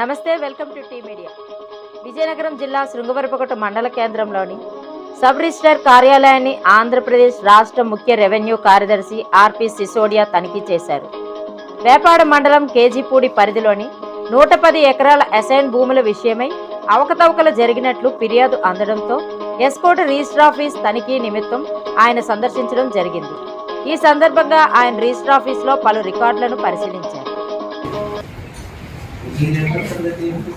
నమస్తే welcome to T media. Vizianagaram జిల్లా శృంగవరపకోట మండల కేంద్రంలోని సబ్ రిజిస్టర్ కార్యాలయాన్ని ఆంధ్రప్రదేశ్ రాష్ట్ర ముఖ్య రెవెన్యూ కార్యదర్శి ఆర్పి సిసోడియా తనిఖీ చేశారు. వేపాడ మండలం కేజీపూడి పరిధిలోని నూట పది ఎకరాల అసైన్ భూముల విషయమై అవకతవకలు జరిగినట్లు ఫిర్యాదు అందడంతో ఎస్కోట్ రిజిస్టర్ ఆఫీస్ తనిఖీ నిమిత్తం ఆయన సందర్శించడం జరిగింది. ఈ సందర్భంగా ఆయన రిజిస్టర్ ఆఫీస్లో పలు రికార్డులను పరిశీలించారు. ఈ నెంబర్ సంగతి ఏంటి?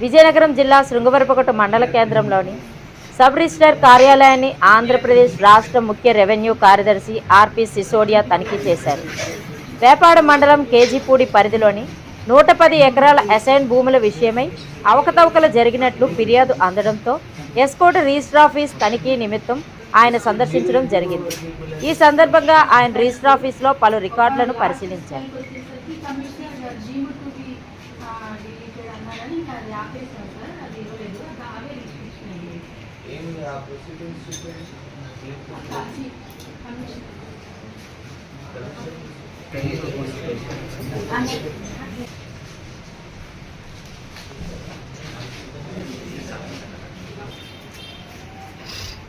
విజయనగరం జిల్లా శృంగవరపకట మండల కేంద్రంలోని సబ్ రిజిస్టర్ కార్యాలయాన్ని ఆంధ్రప్రదేశ్ రాష్ట్ర ముఖ్య రెవెన్యూ కార్యదర్శి ఆర్పి సిసోడియా తనిఖీ చేశారు. వేపాడ మండలం కేజీపూడి పరిధిలోని నూట పది ఎకరాల అసైన్ భూముల విషయమై అవకతవకలు జరిగినట్లు ఫిర్యాదు అందడంతో ఎస్కోట్ రిజిస్టర్ ఆఫీస్ తనిఖీ నిమిత్తం ఆయన సందర్శించడం జరిగింది. ఈ సందర్భంగా ఆయన రిజిస్టర్ ఆఫీస్లో పలు రికార్డులను పరిశీలించారు. అంటే